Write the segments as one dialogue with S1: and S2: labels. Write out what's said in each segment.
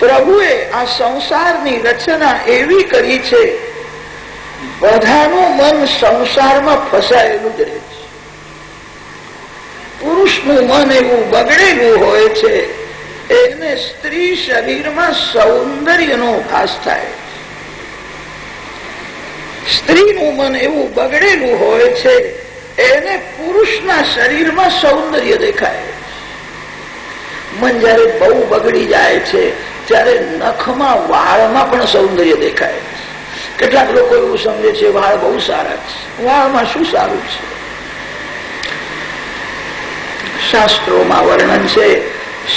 S1: પ્રભુએ આ સંસારની રચના એવી કરી છે, બધાનું મન સંસારમાં ફસાયેલું જ રહે છે. પુરુષનું મન એવું બગડેલું હોય છે, એને સ્ત્રી શરીરમાં સૌંદર્યનો ભાસ થાય સ્ત્રીનું મન એવું બગડેલું હોય છે, એને પુરુષના શરીરમાં સૌંદર્ય દેખાય મન જયારે બહુ બગડી જાય છે ત્યારે નખમાં વાળમાં પણ સૌંદર્ય દેખાય કેટલાક લોકો એવું સમજે છે, વાળ બહુ સારા છે. વાળમાં શું સારું છે? શાસ્ત્રોમાં વર્ણન છે,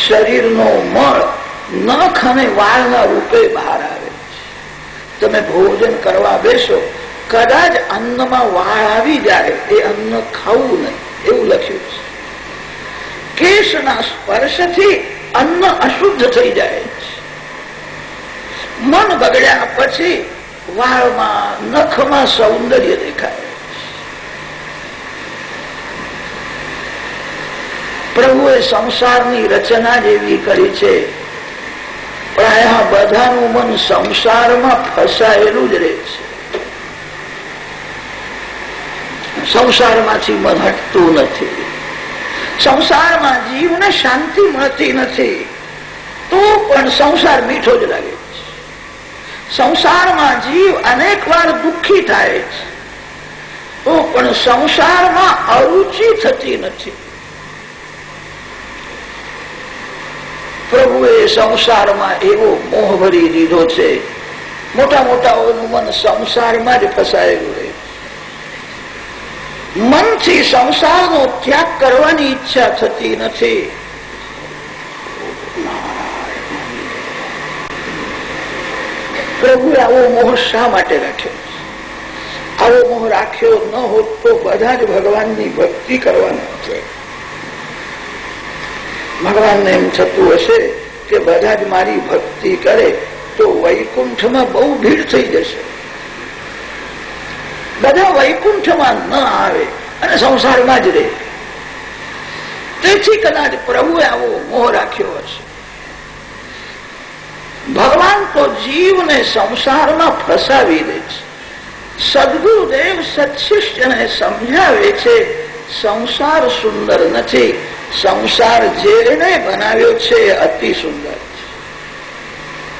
S1: શરીરનો મળ નખ અને વાળના રૂપે બહાર આવે તમે ભોજન કરવા બેસો, કદાચ અન્નમાં વાળ આવી જાય, એ અન્ન ખાવું નહીં, એવું લખ્યું છે. કેશના સ્પર્શથી અન્ન અશુદ્ધ થઈ જાય મન બગડ્યા પછી વાળમાં નખમાં સૌંદર્ય દેખાય. પ્રભુએ સંસારની રચના જેવી કરી છે. પ્રાય બધાનું મન સંસારમાં ફસાયેલું જ રહે છે. સંસારમાંથી મન હટતું નથી. સંસારમાં જીવને શાંતિ મળતી નથી. તો પણ સંસાર મીઠો જ લાગે છે. સંસારમાં જીવ અનેક વાર દુઃખી થાય છે. પણ સંસારમાં અરુચિ થતી નથી. પ્રભુએ સંસારમાં એવો મોહ ભરી દીધો છે. મોટા મોટાઓનું મન સંસારમાં જ ફસાયેલું રહે મનથી સંસારનો ત્યાગ કરવાની ઈચ્છા થતી નથી. પ્રભુએ આવો મોહ શા માટે રાખ્યો આવો મોહ રાખ્યો ન હોત તો બધા જ ભગવાનની ભક્તિ કરવાના છે ભગવાનને એમ થતું હશે કે બધા જ મારી ભક્તિ કરે તો વૈકુંઠમાં બહુ ભીડ થઈ જશે. બધા વૈકુંઠમાં ન આવે અને સંસારમાં જ રહે. તેથી કદાચ પ્રભુએ આવો મોહ રાખ્યો હશે. ભગવાન તો જીવને સંસારમાં ફસાવી દે છે. સદગુરુદેવ સત્શિષ્યને સમજાવે છે, સંસાર સુંદર નથી. સંસાર જેને બનાવ્યો છે, અતિ સુંદર છે.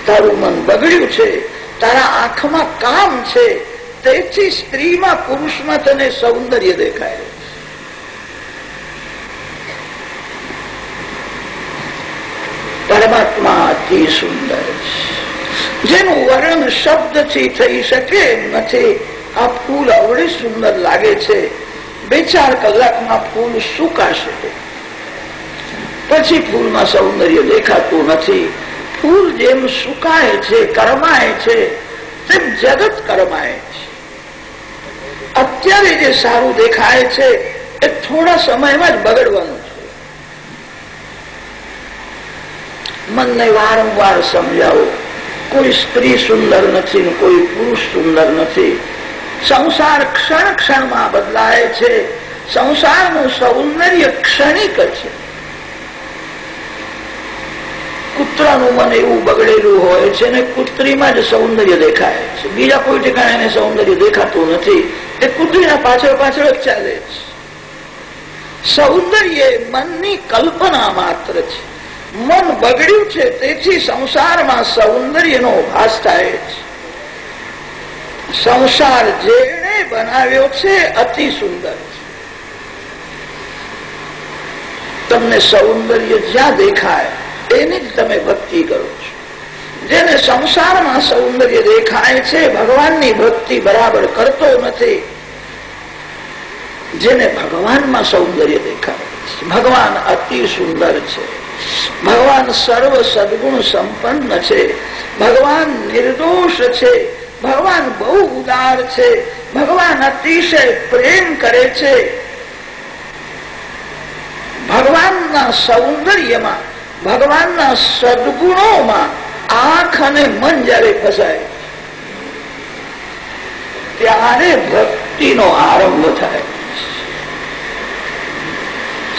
S1: તારું મન બગડ્યું છે, તારા આંખમાં કામ છે, તેથી સ્ત્રીમાં પુરુષમાં તને સૌંદર્ય દેખાય પરમાત્મા અતિ સુંદર જેનું વર્ણન શબ્દથી થઈ શકે નથી. આ ફૂલ અવળી સુંદર લાગે છે. બે ચાર કલાકમાં ફૂલ સુકાશે પછી ફૂલમાં સૌંદર્ય દેખાતું નથી. ફૂલ જેમ સુકાય છે, કરમાય છે, તેમ જગત કરમાય છે. અત્યારે જે સારું દેખાય છે, એ થોડા સમયમાં જ બગડવાનું છે મનને વારંવાર સમજાવો કોઈ સ્ત્રી સુંદર નથી કોઈ પુરુષ સુંદર નથી સંસાર ક્ષણ ક્ષણમાં બદલાય છે સંસારનું સૌંદર્ય ક્ષણિક છે। કૂતરાનું મન એવું બગડેલું હોય છે ને કૂતરીમાં જ સૌંદર્ય દેખાય છે. બીજા કોઈ ઠેકાણે એને સૌંદર્ય દેખાતું નથી. એ કૂતરીના પાછળ પાછળ જ ચાલે છે. સૌંદર્ય મનની કલ્પના માત્ર છે. મન બગડ્યું છે, તેથી સંસારમાં સૌંદર્યનો ભાસ થાય છે. સંસાર જેણે બનાવ્યો છે, અતિ સુંદર તમને સૌંદર્ય જ્યાં દેખાય એની જ તમે ભક્તિ કરો છો. જેને સંસારમાં સૌંદર્ય દેખાય છે, ભગવાનની ભક્તિ બરાબર કરતો નથી. જેને ભગવાનમાં સૌંદર્ય દેખાય છે. ભગવાન અતિ સુંદર છે. ભગવાન સર્વ સદગુણ સંપન્ન છે. ભગવાન નિર્દોષ છે. ભગવાન બહુ ઉદાર છે. ભગવાન અતિશય પ્રેમ કરે છે. ભગવાનના સૌંદર્યમાં, ભગવાનના સદગુણોમાં આંખ અને મન જયારે ફસાય, ત્યારે ભક્તિનો આરંભ થાય.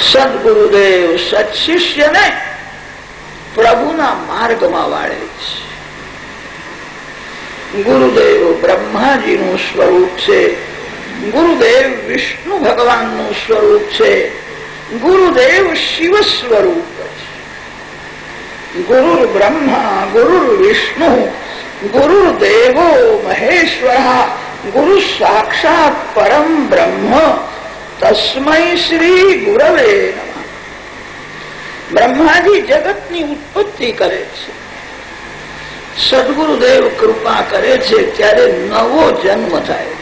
S1: સદગુરુદેવ સત્શિષ્યને પ્રભુના માર્ગમાં વાળે છે. ગુરુદેવ બ્રહ્માજીનું સ્વરૂપ છે. ગુરુદેવ વિષ્ણુ ભગવાનનું સ્વરૂપ છે. ગુરુદેવ શિવ સ્વરૂપ છે. ગુરુ બ્રહ્મા ગુરુ વિષ્ણુ ગુરુદેવો મહેશ્વર, ગુરુ સાક્ષાત પરમ બ્રહ્મ તસ્મૈ શ્રી ગુરવે બ્રહ્માજી જગતની ઉત્પત્તિ કરે છે સદગુરુદેવ કૃપા કરે છે ત્યારે નવો જન્મ થાય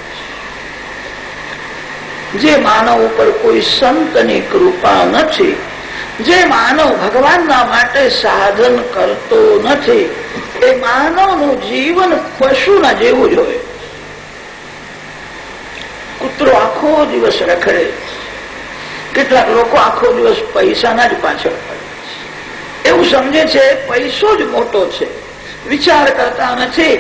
S1: જે માનવ ઉપર કોઈ સંતની કૃપા નથી, જે માનવ ભગવાનના માટે સાધન કરતો નથી, એ માનવનું જીવન પશુના જેવું જ હોય કૂતરો આખો દિવસ રખડે. કેટલાક લોકો આખો દિવસ પૈસાના જ પાછળ એવું સમજે છે, પૈસો જ મોટો છે. વિચાર કરતા નથી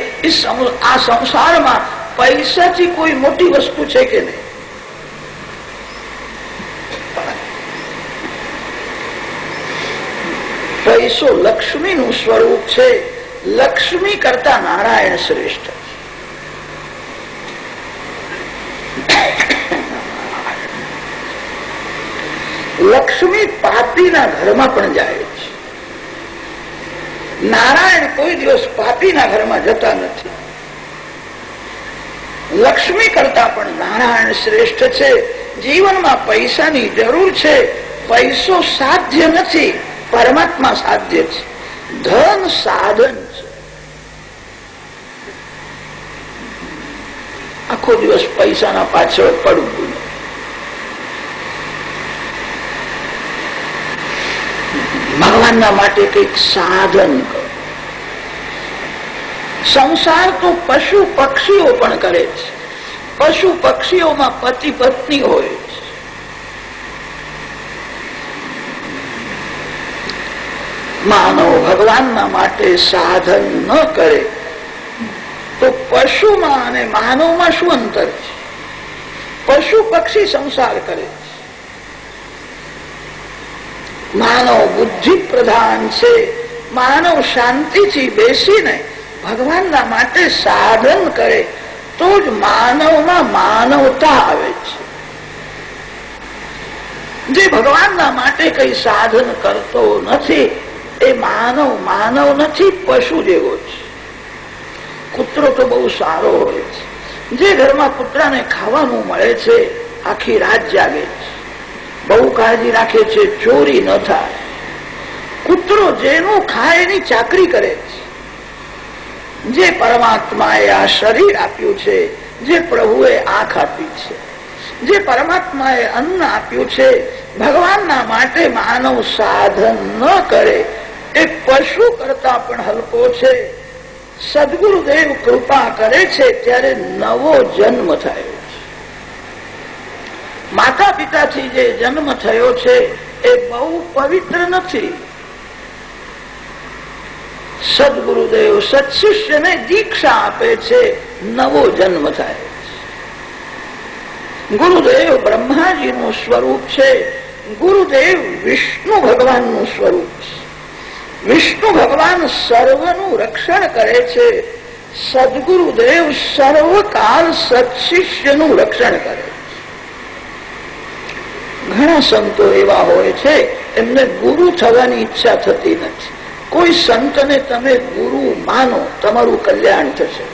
S1: આ સંસારમાં પૈસાથી કોઈ મોટી વસ્તુ છે કે નહીં? પૈસો લક્ષ્મી નું સ્વરૂપ છે. લક્ષ્મી કરતા નારાયણ શ્રેષ્ઠ લક્ષ્મી પાપીના ઘરમાં પણ જાય છે. નારાયણ કોઈ દિવસ પાપીના ઘરમાં જતા નથી. લક્ષ્મી કરતા પણ નારાયણ શ્રેષ્ઠ છે. જીવનમાં પૈસાની જરૂર છે. પૈસો સાધ્ય નથી. પરમાત્મા સાધ્ય છે. ધન સાધન છે. આખો દિવસ પૈસાના પાછળ પડવું. ભગવાનના માટે કંઈક સાધન કરો. સંસાર તો પશુ પક્ષીઓ પણ કરે છે. પશુ પક્ષીઓમાં પતિ પત્ની હોય માનવ ભગવાનના માટે સાધન ન કરે. તો પશુમાં અને માનવમાં શું અંતર છે? પશુ પક્ષી સંસાર કરે છે. માનવ બુદ્ધિ પ્રધાન છે. માનવ શાંતિથી બેસીને ભગવાનના માટે સાધન કરે, તો જ માનવમાં માનવતા આવે છે. જે ભગવાનના માટે કઈ સાધન કરતો નથી, એ માનવ માનવ નથી, પશુ જેવો છે. કૂતરો તો બહુ સારો હોય છે. જે ઘરમાં કૂતરાને ખાવાનું મળે છે, આખી રાત જાગે છે. બહુ કાળજી રાખે છે, ચોરી ન થાય. કૂતરો જેનું ખાય એની ચાકરી કરે છે, જે પરમાત્માએ આ શરીર આપ્યું છે, જે પ્રભુએ આંખ આપી છે, જે પરમાત્માએ અન્ન આપ્યું છે, ભગવાનના માટે માનવ સાધન ન કરે, એ પશુ કરતા પણ હલકો છે. સદગુરુદેવ કૃપા કરે છે, ત્યારે નવો જન્મ થાય. માતા પિતાથી જે જન્મ થયો છે એ બહુ પવિત્ર નથી. સદગુરુદેવ સત્શિષ્યને દીક્ષા આપે છે, નવો જન્મ થાય ગુરુદેવ બ્રહ્માજીનું સ્વરૂપ છે, ગુરુદેવ વિષ્ણુ ભગવાનનું સ્વરૂપ છે. વિષ્ણુ ભગવાન સર્વનું રક્ષણ કરે છે, સદગુરુદેવ સર્વકાલ સત્શિષ્યનું રક્ષણ કરે ઘણા સંતો એવા હોય છે, એમને ગુરુ થવાની ઈચ્છા થતી નથી. કોઈ સંતને તમે ગુરુ માનો, તમારું કલ્યાણ થશે.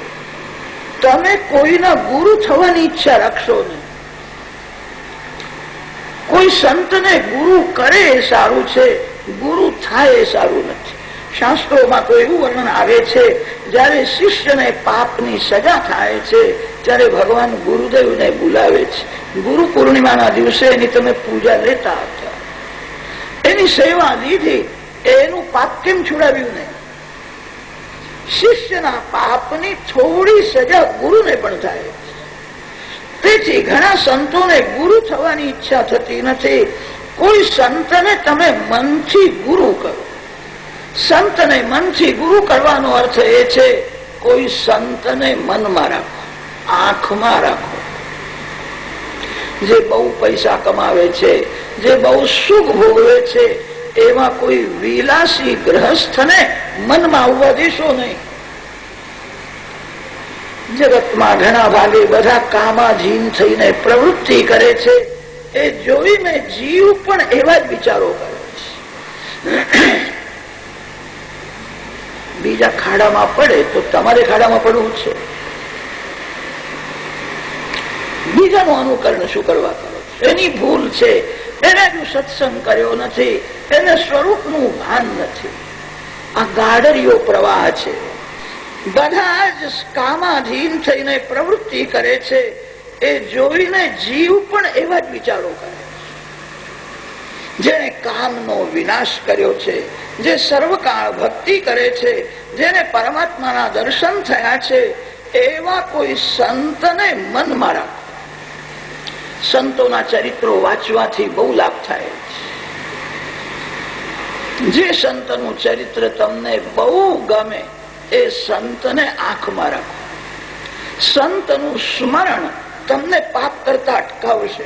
S1: તમે કોઈના ગુરુ થવાની ઈચ્છા રાખશો નહીં. કોઈ સંતને ગુરુ કરે એ સારું છે, ગુરુ થાય એ સારું નથી. શાસ્ત્રોમાં તો એવું વર્ણન આવે છે, જયારે શિષ્યને પાપની સજા થાય છે ત્યારે ભગવાન ગુરુદેવને બોલાવે છે. ગુરુ પૂર્ણિમાના દિવસે એની તમે પૂજા લેતા હતા. એની સેવા દીધી એનું પાપ કેમ છોડાવ્યું નહીં. શિષ્યના પાપની થોડી સજા ગુરુને પણ થાય. તેથી ઘણા સંતોને ગુરુ થવાની ઈચ્છા થતી નથી. કોઈ સંતને તમે મનથી ગુરુ કરો. સંતને મનથી ગુરુ કરવાનો અર્થ એ છે, કોઈ સંતને મનમાં રાખો. આંખમાં રાખો. જે બહુ પૈસા કમાવે છે, જે બહુ સુખ ભોગવે છે, એમાં કોઈ વિલાસી ગ્રહસ્થને મનમાં આવવા દેશો નહીં. જગતમાં ઘણા ભાગે બધા કામાધીન થઈને પ્રવૃત્તિ કરે છે, એ જોઈને જીવ પણ એવા જ વિચારો કરે છે. બીજા ખાડામાં પડે તો તમારે ખાડામાં પડવું છે. બીજાનું અનુકરણ શું કરવા કરો? એની ભૂલ છે. એને જો સત્સંગ કર્યો નથી. એને સ્વરૂપનું ભાન નથી. આ ગાડરીઓ પ્રવાહ છે. બધા જ કામાધીન થઈને પ્રવૃત્તિ કરે છે. એ જોઈને જીવ પણ એવા જ વિચારો કરે જેને કામનો વિનાશ કર્યો છે, જે સર્વકાળ ભક્તિ કરે છે, જેને પરમાત્માના દર્શન થયા છે, એવા કોઈ સંતને મનમાં રાખો. સંતોના ચરિત્રો વાંચવાથી બહુ લાભ થાય જે સંતનું ચરિત્ર તમને બહુ ગમે એ સંતને આંખમાં રાખો. સંતનું સ્મરણ તમને પાપ કરતા અટકાવશે.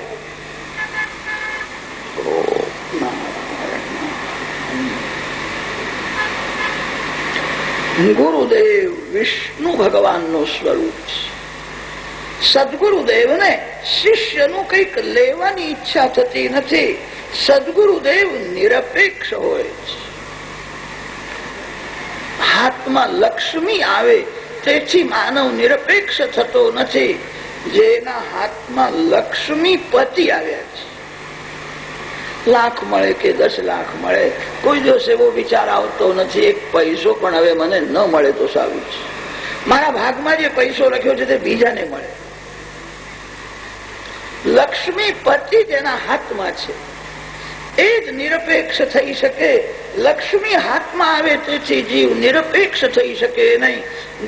S1: ગુરુદેવ વિષ્ણુ ભગવાનનું સ્વરૂપ છે. સદગુરુદેવને શિષ્યનું કંઈક લેવાની ઈચ્છા થતી નથી. સદગુરુદેવ નિરપેક્ષ હોય છે. હાથમાં લક્ષ્મી આવે તેથી માનવ નિરપેક્ષ થતો નથી. જેના હાથમાં લક્ષ્મી પતિ આવ્યા છે. લાખ મળે કે દસ લાખ મળે, કોઈ દિવસ એવો વિચાર આવતો નથી, એક પૈસો પણ હવે મને ન મળે તો સારું છે. મારા ભાગમાં જે પૈસો લખ્યો છે તે બીજાને મળે. લક્ષ્મી પતિ તેના હાથમાં છે. એ જ નિરપેક્ષ થઈ શકે. લક્ષ્મી હાથમાં આવે તેથી જીવ નિરપેક્ષ થઈ શકે નહીં.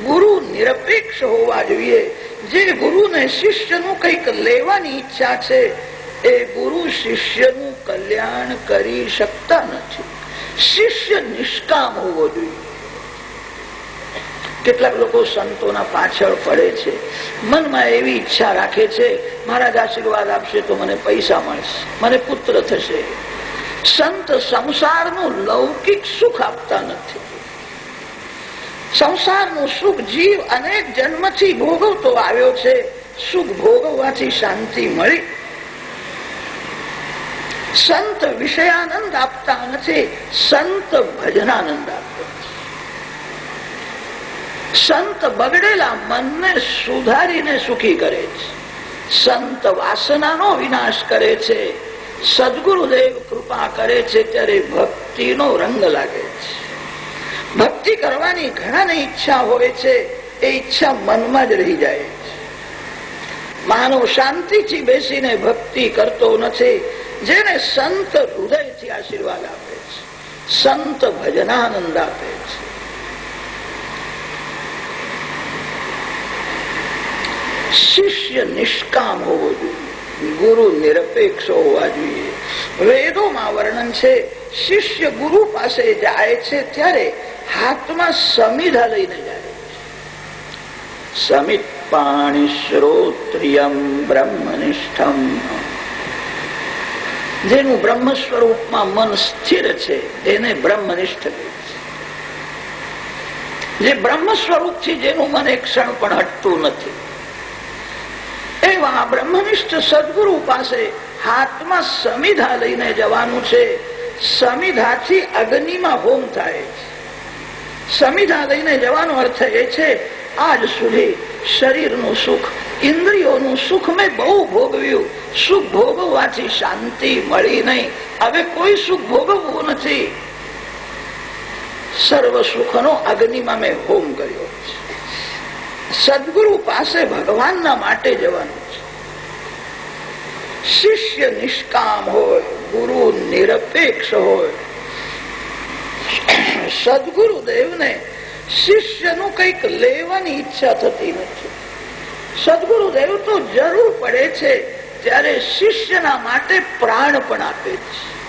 S1: ગુરુ નિરપેક્ષ હોવા જોઈએ. જે ગુરુને શિષ્યનું કંઈક લેવાની ઈચ્છા છે, એ ગુરુ શિષ્યનું કલ્યાણ કરી શકતા નથી. શિષ્ય નિષ્કામ હોવો જોઈએ. કેટલાક લોકો સંતોના પાછળ પડે છે. મનમાં એવી ઈચ્છા રાખે છે, મહારાજ, આશીર્વાદ આપશે તો મને પૈસા મળશે, મને પુત્ર થશે. સંત સંસારનું લૌકિક સુખ આપતા નથી. સંસારનું સુખ જીવ અનેક જન્મથી ભોગવતો આવ્યો છે, સુખ ભોગવવાથી શાંતિ મળી. સંત વિષયાનંદ આપતા નથી, સંત ભજનાનંદ આપતા સંત બગડેલા મનને સુધારીને સુખી કરે છે. સંત વાસનાનો વિનાશ કરે છે. સદગુરુદેવ કૃપા કરે છે ત્યારે ભક્તિનો રંગ લાગે છે. ભક્તિ કરવાની ઘણાને ઈચ્છા હોય છે. એ ઈચ્છા મનમાં જ રહી જાય છે. માનવ શાંતિથી બેસીને ભક્તિ કરતો નથી. જેને સંત હૃદયથી આશીર્વાદ આપે છે. સંત ભજનાનંદ આપે છે. શિષ્ય નિષ્કામ હોવો જોઈએ. ગુરુ નિરપેક્ષ હોવા જોઈએ. વેદોમાં વર્ણન છે, શિષ્ય ગુરુ પાસે જાય છે ત્યારે હાથમાં સમિધા લઈને જાય સમિત પાણી શ્રોત્રિયમ બ્રહ્મનિષ્ઠમ. જેનું બ્રહ્મ સ્વરૂપમાં મન સ્થિર છે એને બ્રહ્મનિષ્ઠ કહે છે. જે બ્રહ્મ સ્વરૂપથી જેનું મન એક ક્ષણ પણ હટતું નથી. એવા બ્રહ્મનિષ્ઠ સદગુરુ પાસે હાથમાં સમિધા લઈને જવાનું છે. સમિધાથી અગ્નિમાં હોમ થાય. સમિધા લઈને જવાનો અર્થ એ છે, આજ સુધી શરીરનું સુખ, ઇન્દ્રિયોનું સુખ મેં બહુ ભોગવ્યું. સુખ ભોગવવાથી શાંતિ મળી નહીં. હવે કોઈ સુખ ભોગવવું નથી. સર્વ સુખનો અગ્નિમાં મેં હોમ કર્યો છે. સદગુરુ પાસે ભગવાનના માટે જવાનું છે. શિષ્ય નિષ્કામ હોય, ગુરુ નિરપેક્ષ હોય. સદગુરુદેવને શિષ્યનું કંઈક લેવાની ઈચ્છા થતી નથી. સદગુરુદેવ તો જરૂર પડે છે ત્યારે શિષ્યના માટે પ્રાણ પણ આપે છે.